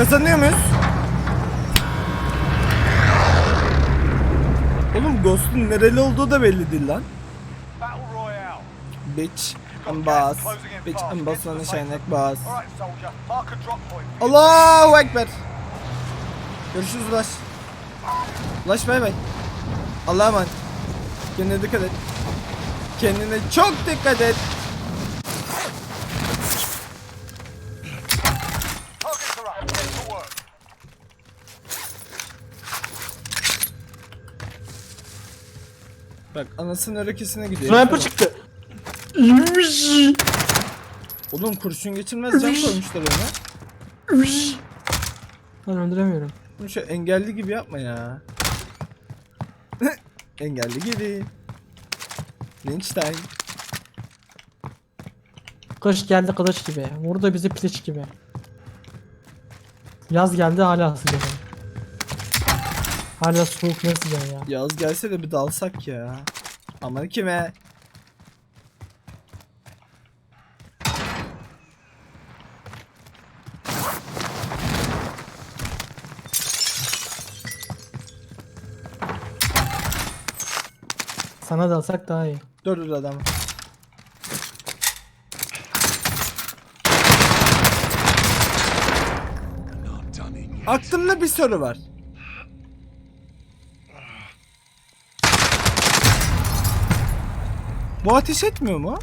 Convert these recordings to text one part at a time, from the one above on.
Kazanıyor muyuz? Oğlum Ghost'un nereli olduğu da belli değil lan. Bitch boss. Bitch and boss on the shinek boss. Alright, soldier. Mark a drop point. Allahu Ekber. Görüşürüz Ulaş. Ulaş bay bay. Allah'a emanet. Kendine dikkat et. Kendine çok dikkat et. Targets are up. Get to work. Bak anasının örekesine gidiyor. Sniper çıktı. Oğlum kurşun geçirmez cam koymuşlar ona. Ben öldüremiyorum. Bunu şu engelli gibi yapma ya. engelli gibi. Lynch time. Kış geldi kılıç gibi. Vurdu bizi piliç gibi. Yaz geldi hala sıcak. Hala soğuk ne sıcak ya. Yaz gelse de bir dalsak ya. Aman kime? Sana dalsak daha iyi. Dur dur adam. Aklımda bir soru var. Bu ateş etmiyor mu?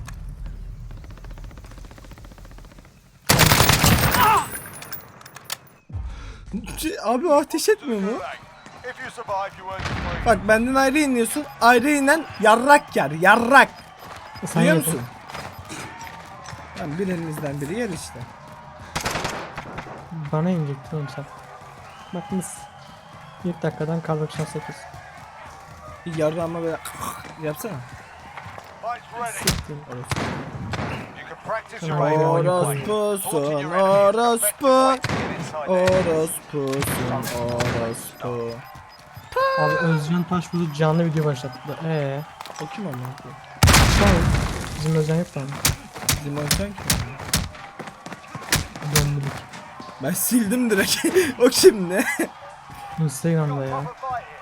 Abi o ateş etmiyor mu? Bak benden ayrı iniyorsun. Ayrı inen yarrak yer. Yarrak. Sen Biliyor musun? Lan birinizden biri yer işte. Bana inecektin oğlum sen. Bak mis. Bir dakikadan kar 98. Bir yarrağıma böyle yapsana. Oyun Orospusun, orospu. Orospusun, orospu. Abi Özcan Taşbulut canlı video başlattı. Eee. O kim ama? Tamam. Bizim Özcan yok mu? Bizim Özcan kim? Döndürük. Ben sildim direkt. o kim ne? Instagram'da ya.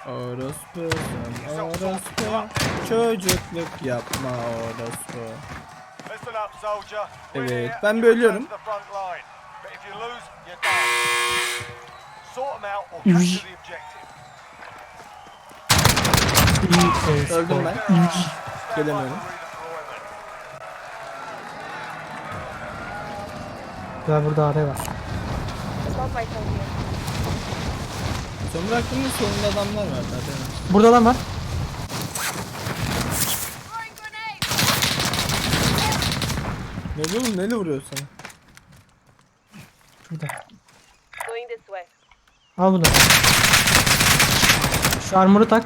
Orospusun, orospu. Çocukluk yapma orospu. Listen up, soldier. We're Evet, ben bölüyorum. return to the front line. But if you lose, you're done. Sort 'em out or capture Üş. the objective. İyi Öldüm ben. Gelemiyorum. Ve burada araya var. Assault rifle here. Son bıraktığımda solunda adamlar var zaten. Burada adam var. Ne oluyor oğlum? Neyle vuruyor sana? Şurada. Going this way. Al bunu. Şu armoru tak.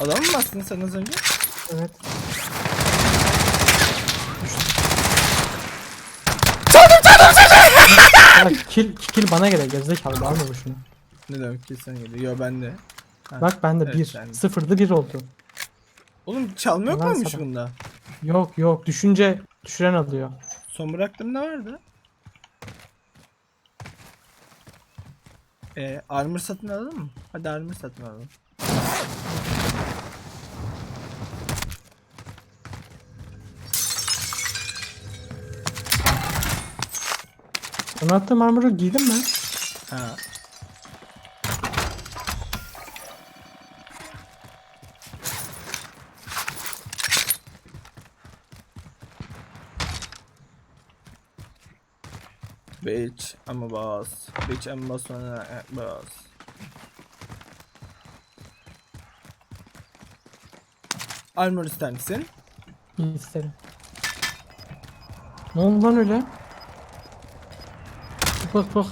Adam mı bastın sen az önce? Evet. Bak kill, kill bana göre gerizekalı alma bu şunu. Ne demek ki sen geliyor? Yo bende. Ha. Bak bende Evet, 1. sen- Sıfırdı 1 oldu. Oğlum çalma yok muymuş sana. bunda? Yok yok düşünce düşüren alıyor. Son bıraktığımda vardı. Ee, armor satın alalım mı? Hadi armor satın alalım. Sana attığım armoru giydin mi? Ha. Bitch, I'm a boss. Bitch, I'm a boss. I'm a boss. Armor ister misin? İyi isterim. Ne oldu lan öyle? Bak bak.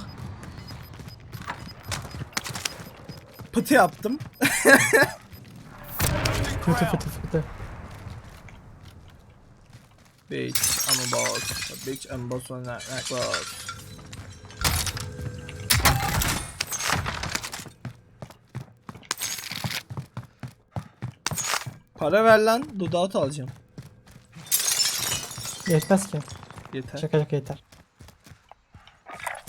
Pıtı yaptım. Fıtı fıtı fıtı. Bitch, I'm a boss. Bitch, I'm a boss. I'm a boss. Para ver lan, dudağı alacağım. Yetmez ki. Yeter. Şaka şaka yeter.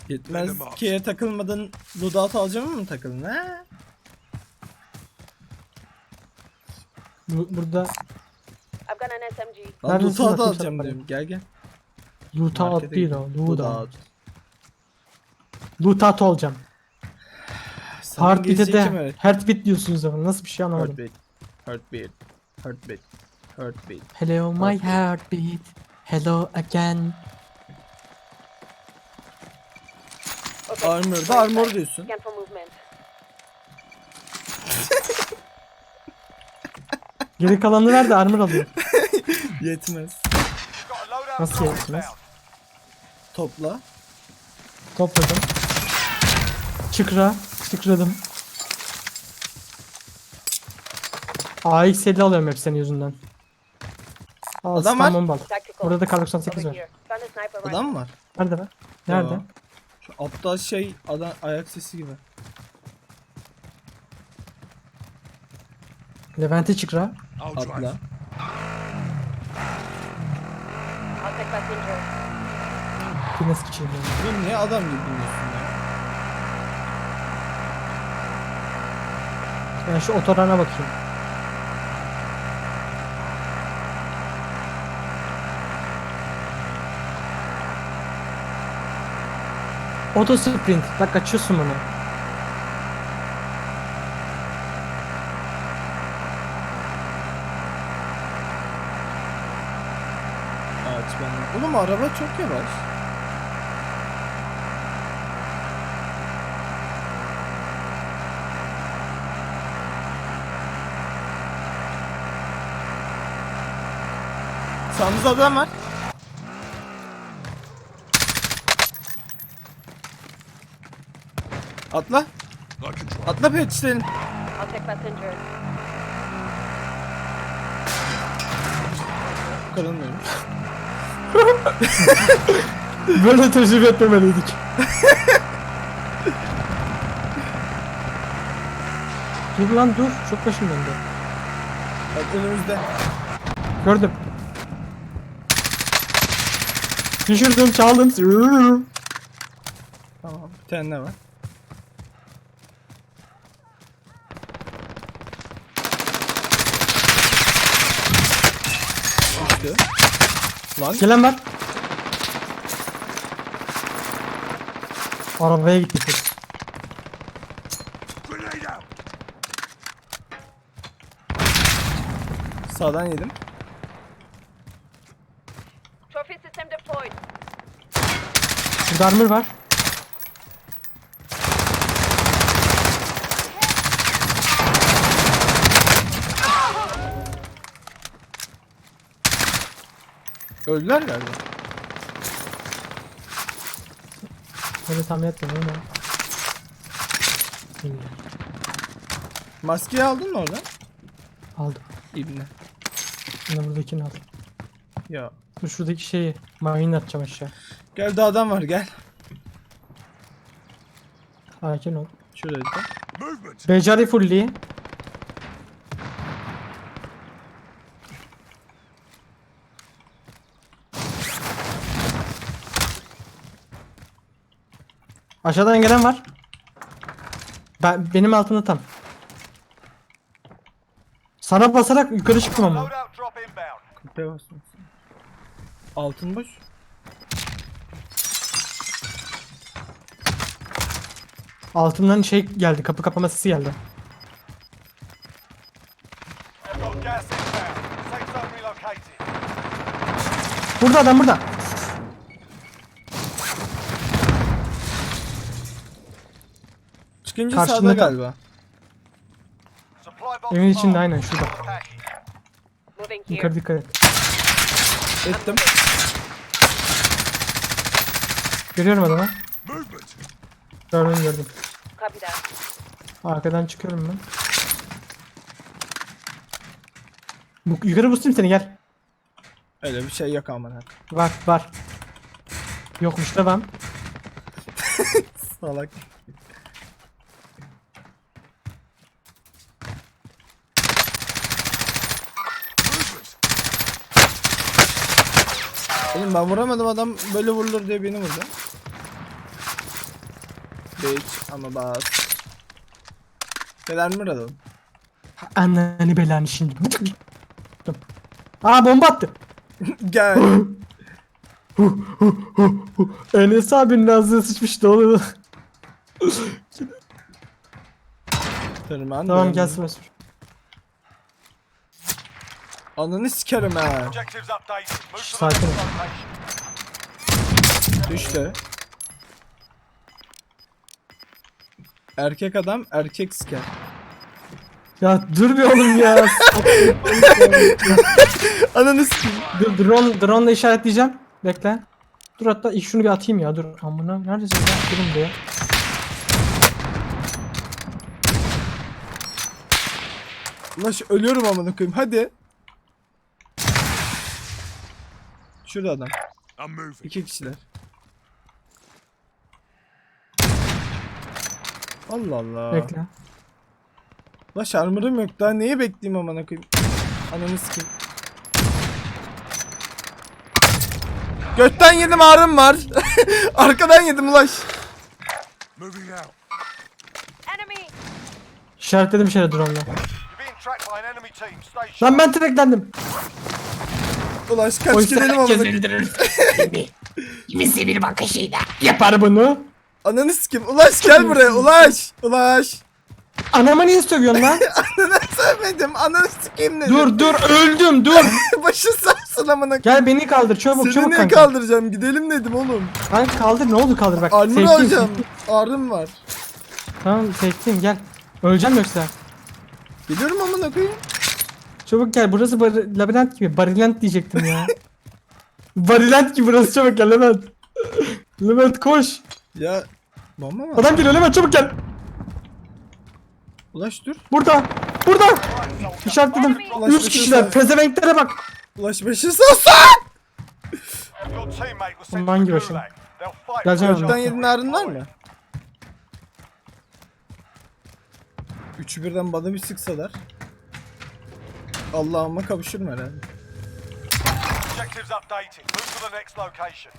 Yetmez ki takılmadan loadout alacağım mı takıldın ha? Bu, burada I've got an SMG. Lan Neredesin loadout bakayım alacağım sen diyorum. Gel gel. lootout Markete değil o. Lootout. Lootout olacağım. Sana Heartbeat'e İngilizceyi de öğretti? heartbeat diyorsunuz ama nasıl bir şey anlamadım. Heartbeat. Heartbeat. Heartbeat. Heartbeat. Hello my heartbeat. Hello again. Armor'da going armor diyorsun. Geri kalanı ver de armor alayım. Yetmez. Nasıl yetmez? Topla. Topladım. Çıkra. Çıkradım. AX50 alıyorum hep senin yüzünden. Al, Adam var. Burada da kar 98 Over var. Adam mı var? Nerede be? Nerede? Aa. Aptal şey adam ayak sesi gibi. Levent'e çıkra. Atla. I'll take passenger. Fitness geçeyim ben. Bu ne adam gibi buluyorsun ya? Ben şu otorana bakayım. Auto sprint. Bak kaçıyorsun bunu. Ağaç ben. Oğlum araba çok yavaş. Sağımızda adam var. Atla. Atla yetiştirelim. I'll take passenger. Kırılmıyorum. Böyle tecrübe etmemeliydik. dur lan dur. Çok başım döndü. Bak önümüzde. Gördüm. Düşürdüm çaldım. Tamam. Bir tane ne var? Düştü. Lan Gelen var. Arabaya gitti sağdan yedim. Trophy system deployed. Armor var. Öldüler galiba. Böyle tahmin etmedim ama. Bilmiyorum. Maskeyi aldın mı oradan? Aldım. İbne. De buradakini aldım. Ya. Dur şuradaki şeyi mayın atacağım aşağı. Gel daha adam var gel. Sakin ol. Şurada da. Becari Aşağıdan gelen var. Ben benim altımda tam. Sana basarak yukarı çıktım ama. Altın boş. Altından şey geldi, kapı kapama sesi geldi. Burada adam burada. Çıkınca Karşında sağda kal. galiba. Box Evin içinde aynen şurada. Moving here. Yukarı dikkat et. Ettim. Görüyorum adamı. Gördüm gördüm. Copy that. Arkadan çıkıyorum ben. Bu, yukarı boostayım seni gel. Öyle bir şey yok aman ha. Var var. Yokmuş da ben. Salak. Oğlum ben vuramadım adam böyle vurulur diye beni vurdu. bitch. Ama bas. Kadar mı alalım? Ananı belanı şimdi. Aa bomba attı. Gel. Enes abinin ağzına sıçmış oluyor. Tırman. Tamam dön. gelsin Mesut. Ananı sikerim ha. Sakin ol. Düştü. Erkek adam erkek siker. Ya dur bir oğlum ya. Ananı sikeyim. dur, drone, drone ile işaretleyeceğim. Bekle. Dur hatta ilk şunu bir atayım ya dur. Amına neredesin ya? Durun be. Ulaş ölüyorum amına koyayım hadi. Şurada adam. İki kişiler. Allah Allah. Bekle. Ulaş armor'ım yok daha neyi bekleyeyim amına koyayım. Ananı sikeyim. Götten yedim ağrım var. Arkadan yedim ulaş. İşaretledim şöyle drone'la. Lan ben tracklendim. Ulaş kaç Oysa gidelim herkes koyayım. öldürür. Kimi? Kimisi bir bakışıyla. Yapar bunu. Ananı sikeyim. Ulaş gel buraya ulaş. Ulaş. Anama niye sövüyorsun lan? Ananı sevmedim. Ananı sikeyim dedim. dur dur öldüm dur. Başı sarsın amına koyayım. Gel beni kaldır çabuk Seni çabuk niye kanka. kaldıracağım? Gidelim dedim oğlum. Kanka kaldır ne oldu kaldır bak. Alacağım. safe'teyim. Ağrım var. Tamam safe'teyim gel. Öleceğim yoksa. Gidiyorum amına koyayım. Çabuk gel burası bar labirent gibi. Barilent diyecektim ya. Barilent gibi burası çabuk gel Levent. Levent koş. Ya bomba mı? Adam geliyor Levent çabuk gel. Ulaş dur. Burada. Burada. İşaretledim. Ulaş Üç kişiler. Pezevenklere bak. Ulaş başı sarsın. Your teammate was sent Aman to the gibi gulag. They'll fight Geleceğim your yedin ağrın var mı? Üçü birden bana bir sıksalar. Allah'ıma kavuşurum herhalde. Objectives updated. Move to the next location.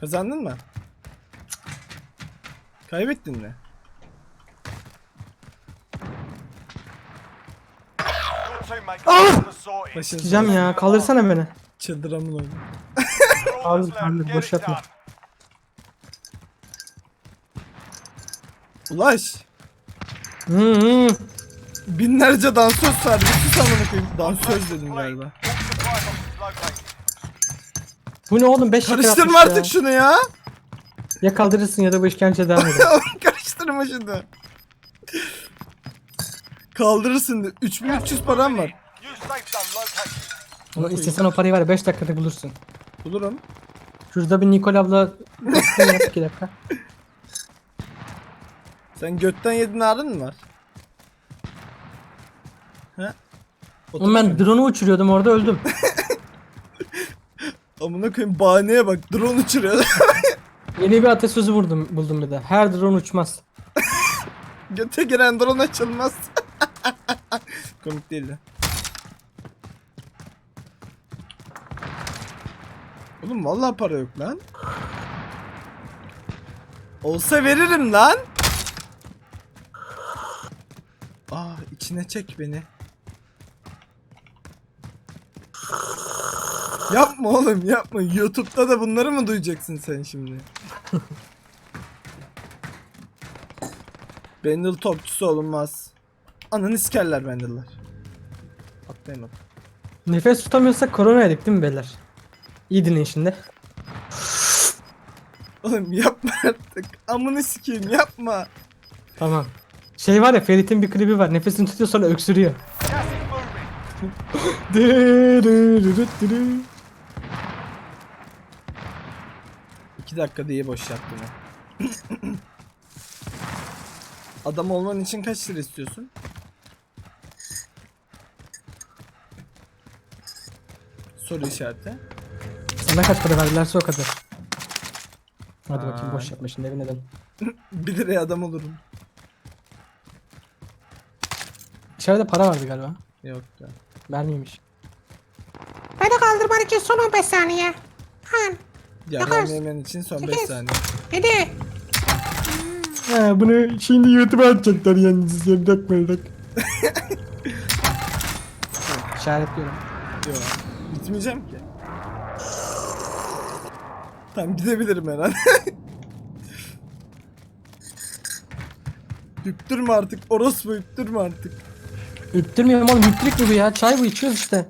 Kazandın mı? Kaybettin mi? Your teammate got the Gideceğim ya. Kaldırsana beni. Çıldıramın oldu. All that's Kaldır, kaldır, left. boş Get it yapma. done. Ulaş. Hı hı. Binlerce dansöz sus amına koyayım. Dansöz dedim galiba. Bu ne oğlum 5 şeker Karıştırma atmış artık ya. şunu ya. Ya kaldırırsın ya da bu işkence devam eder. Karıştırma şunu. Kaldırırsın. de. 3300 param var. Ama istesen o parayı var ya 5 dakikada bulursun. Bulurum. Şurada bir Nikol abla yap 2 dakika. Sen götten yedin ağrın mı var? He? Oğlum ben drone'u uçuruyordum orada öldüm. Amına koyayım bahaneye bak. Drone uçuruyor. Yeni bir atasözü buldum, buldum bir de. Her drone uçmaz. Göte giren drone açılmaz. Komik değildi. Oğlum vallahi para yok lan. Olsa veririm lan. Aa içine çek beni. Yapma oğlum yapma. YouTube'da da bunları mı duyacaksın sen şimdi? Bendel topçusu olunmaz. Ananı sikerler Bendel'lar. Atlayamadım. Nefes tutamıyorsak korona yedik değil mi beyler? İyi dinleyin şimdi. Oğlum yapma artık. Amını sikeyim yapma. Tamam. Şey var ya Ferit'in bir klibi var. Nefesini tutuyor sonra öksürüyor. İki dakikada iyi boş yaptım ya. Adam olman için kaç lira istiyorsun? Soru işareti. Sana kaç para verdilerse o kadar. Hadi bakayım Vay. boş yapma şimdi evine dön. 1 liraya adam olurum. İçeride para vardı galiba. Yok ya. Vermiymiş. Hadi kaldırman için son 15 saniye. Han. Ya Yakarız. yemen için son 5 Sekiz. saniye. 7. He bunu şimdi YouTube'a atacaklar yalnız ya dak böyle dak. İşaretliyorum. Yok. Gitmeyeceğim ki. Tamam gidebilirim her an. Üptürme artık orospu üptürme artık. Üptürmüyorum oğlum hüptürük mü bu ya? Çay bu içiyoruz işte.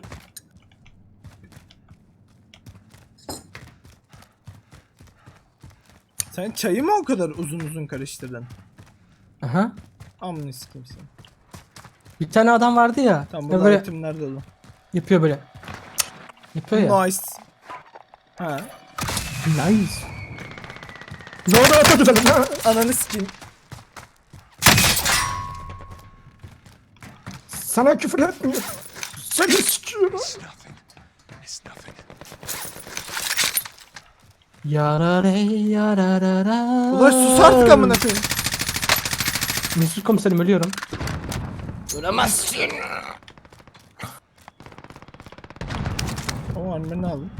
Sen çayı mı o kadar uzun uzun karıştırdın? Aha. Amına sikeyim seni. Bir tane adam vardı ya. Tamam ya burada böyle itemler dolu. yapıyor böyle. Yapıyor ya. Nice. Ha. Nice. Doğru atabilirim ha. Ananı sikeyim. Sana küfür etmiyorum. Seni sikiyorum. Yarare yararara. Ulaş sus artık amına koyayım. Mesut komiserim ölüyorum. O armor'ını alın.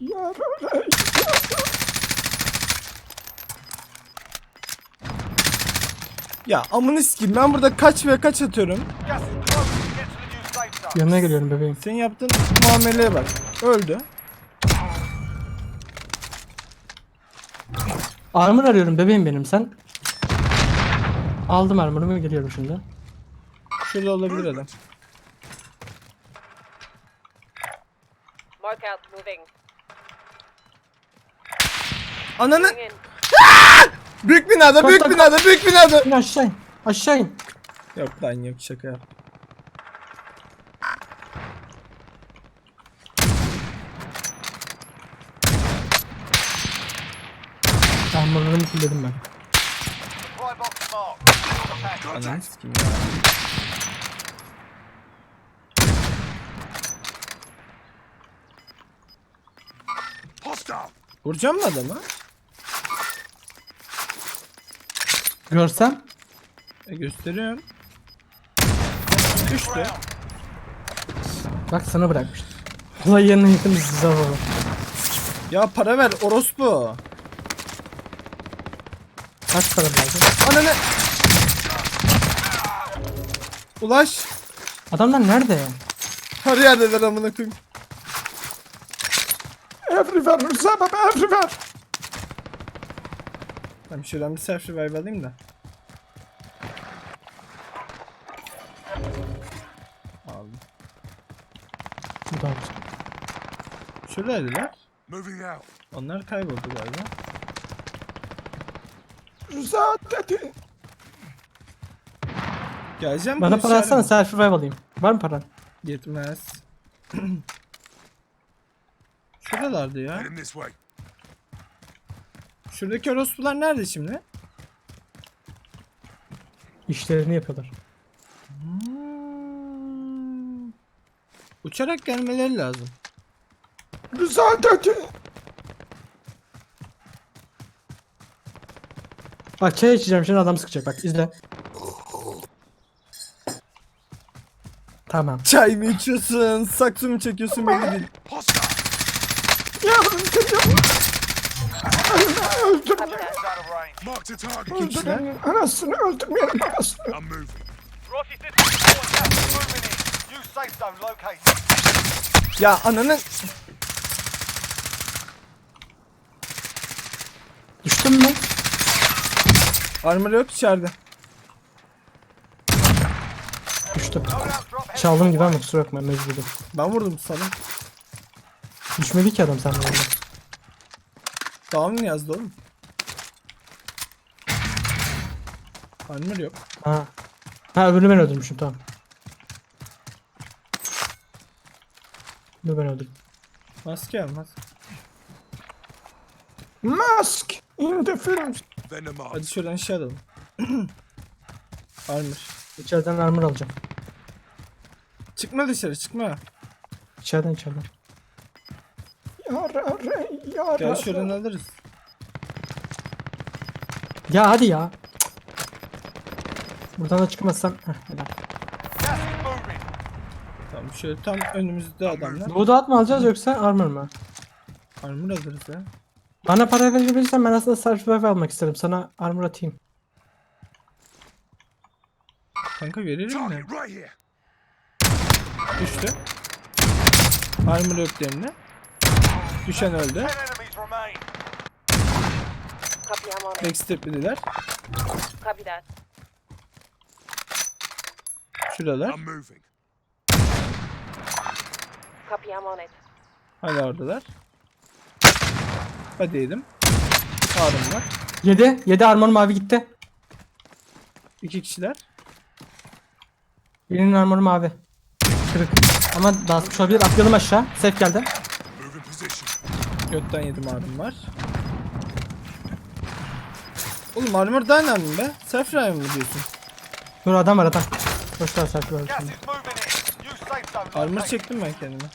Yarare. Ya amını sikeyim ben burada kaç ve kaç atıyorum. Yanına geliyorum bebeğim. Senin yaptığın muameleye bak. Öldü. Armor arıyorum bebeğim benim sen. Aldım armorumu geliyorum şimdi. Şurada olabilir adam. Mark out moving. Ananı Moving in. büyük binada büyük tak, binada büyük binada. İn aşağı in. Aşağı in. Yok lan yok şaka yap. Armorlarımı fulledim ben. Ananı sikeyim ya. Vuracağım mı adamı? Görsem E gösteriyorum. Düştü. bak sana bırakmıştım. Olay yerine yakın size. Ya para ver orospu. Kaç para lazım? Ananı. Ulaş. Adamlar nerede? Her yerdeler amına koyayım. Everywhere Rıza baba everywhere. Tamam şuradan bir self revive alayım da. Aldım. Bu da olacak. Şuradaydılar. Onlar kayboldu galiba. Rıza dedi. Geleceğim Bana para atsana self revive alayım. Var mı paran? Yetmez. Şuralardı ya. Heading this way. Şuradaki orospular nerede şimdi? İşlerini yapıyorlar. Hmm. Uçarak gelmeleri lazım. Rıza Bak çay içeceğim şimdi adam sıkacak bak izle. Tamam. Çay mı içiyorsun? Saksı mı çekiyorsun belli değil. Hostile. Copy that. It's out of range. Marked a target. İki kişiler. Anasını öldürmeyelim located. Ya ananın... Düştün mü? Armor yok içeride. Düştüm. Çaldım gibi ama kusura bakma mecburdum. Ben vurdum salın. Düşmedi ki adam senden orada. Down mı yazdı oğlum? Armor yok. Ha. Ha öbürünü ben öldürmüşüm tamam. Bunu ben öldürdüm. Maske al maske. Mask in Hadi şuradan şey alalım. Armor. İçeriden armor alacağım. Çıkma dışarı çıkma. İçeriden içeriden. Yara yara Gel şuradan alırız. Ya hadi ya. Buradan da çıkmazsam. Heh, helal. Tamam şöyle tam önümüzde adamlar. Loadout mu alacağız yoksa armor mı? Armor alırız ya. Bana para verebilirsen ben aslında survival almak isterim. Sana armor atayım. Kanka veririm de. Düştü. Armor yerine. Düşen öldü. Copy, I'm on it. Backsteplediler. Copy that. Şuralar. I'm moving. Copy, I'm on it. Hala oradalar. Hadi yedim. Harun var. 7. 7 armor mavi gitti. İki kişiler. Birinin armoru mavi. Kırık. Ama basmış olabilir. Atlayalım aşağı. Safe geldi. Götten yedim Harun var. Oğlum armor daha önemli be. Self mı diyorsun? Dur adam var adam. Boş ver survival Gas şimdi. is moving in. New safe zone Armor çektim ben kendime.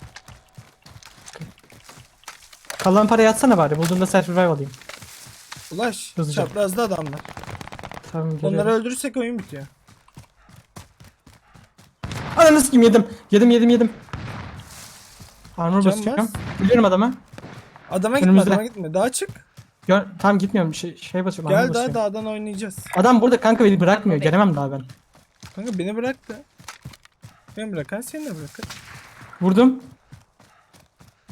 Kalan parayı atsana bari. Bulduğunda survival alayım. Ulaş. Hızlıca. Çaprazda adamlar. Tamam geliyorum. Onları öldürürsek oyun bitiyor. Ananı sikeyim yedim. Yedim yedim yedim. Armor Can basıyorum. bas. Biliyorum adamı. Adama gitme Önümüzde. adama gitme. Daha çık. Gör, tam gitmiyorum. Şey, şey basıyorum. armor Gel daha basıyorum. dağdan oynayacağız. Adam burada kanka beni bırakmıyor. Gelemem daha ben. Kanka beni bırak da. Beni bırakan seni de bırakır. Vurdum.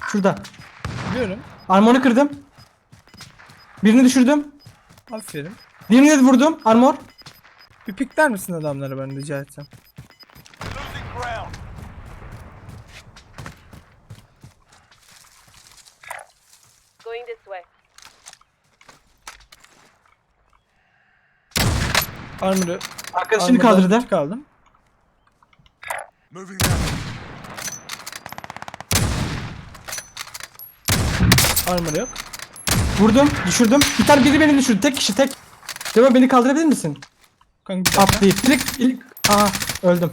Şurada. Biliyorum. Armoru kırdım. Birini düşürdüm. Aferin. Birini de vurdum. Armor. Bir pikler misin adamları ben rica etsem? Going this way. Armor'ı Arkadaşını armor'dan kaldırdı. Kaldım. Moving that. Armor yok. Vurdum. Düşürdüm. Bir tane biri beni düşürdü. Tek kişi tek. Cemo beni kaldırabilir misin? Kanka. Atlayıp. Direkt ilk... Aa öldüm.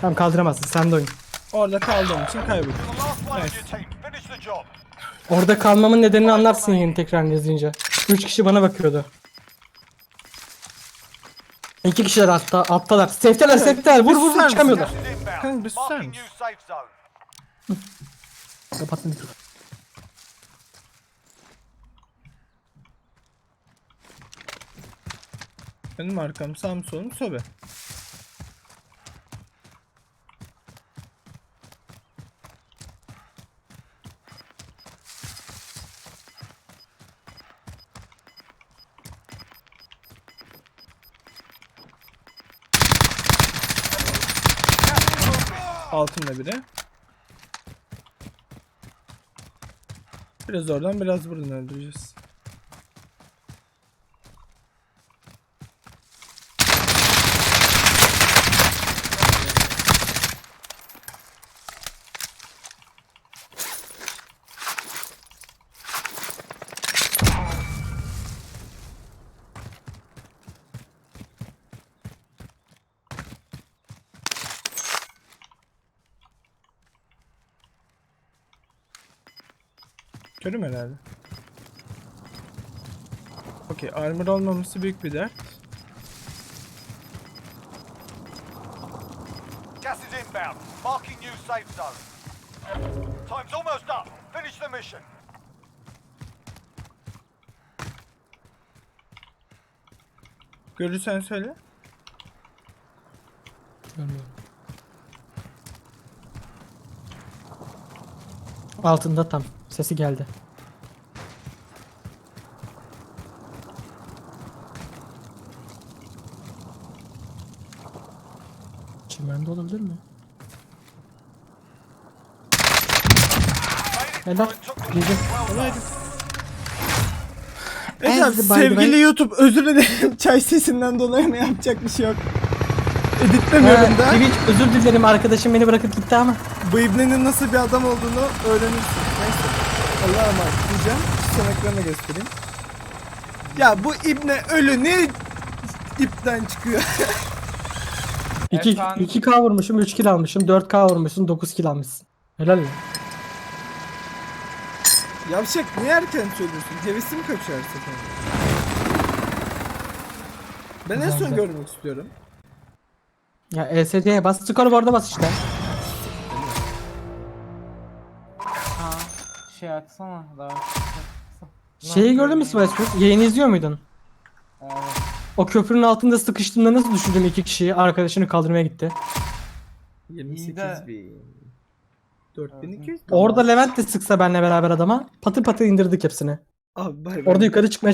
Tamam kaldıramazsın. Sen de oyun. Orada kaldığım için kaybettim. Orada kalmamın nedenini anlarsın yeni tekrar izleyince. Üç kişi bana bakıyordu. İki kişiler altta, alttalar. Safe'teler, safe'teler. Vur vur vur çıkamıyorlar. Kanka bir susar mısın? Kapattım mikrofonu. Önüm arkam sağım solum sobe. Altında biri. Biraz oradan biraz buradan öldüreceğiz. Körüm herhalde. Okey, armor olmaması büyük bir dert. Gas is inbound. Marking new safe zone. Time's almost up. Finish the mission. Görürsen söyle. Altında tam. Sesi geldi. Çimende olabilir mi? Neden? Girdim. Kolaydı. As the sevgili YouTube özür dilerim çay sesinden dolayı mı yapacak bir şey yok. Editlemiyorum da. Twitch özür dilerim arkadaşım beni bırakıp gitti ama. Bu ibnenin nasıl bir adam olduğunu öğrenirsin. Allah'a emanet diyeceğim. Son ekrana göstereyim. Ya bu ibne ölü ne ipten çıkıyor. 2 2K vurmuşum, 3 kill almışım, 4K vurmuşsun, 9 kill almışsın. Helal ya. Yavşak niye erken söylüyorsun? Hevesim kaçıyor her seferinde. Ben en son görmek istiyorum. Ya ESC'ye bas, skor bas işte. Şey açsana daha. Şeyi gördün mü Sivasspor? Yayını izliyor muydun? O köprünün altında sıkıştığında nasıl düşürdüm iki kişiyi? Arkadaşını kaldırmaya gitti. 28 bin. 4200. Orada Levent de sıksa benle beraber adama patır patır indirdik hepsini. Abi bay bay. Orada yukarı çıkmaya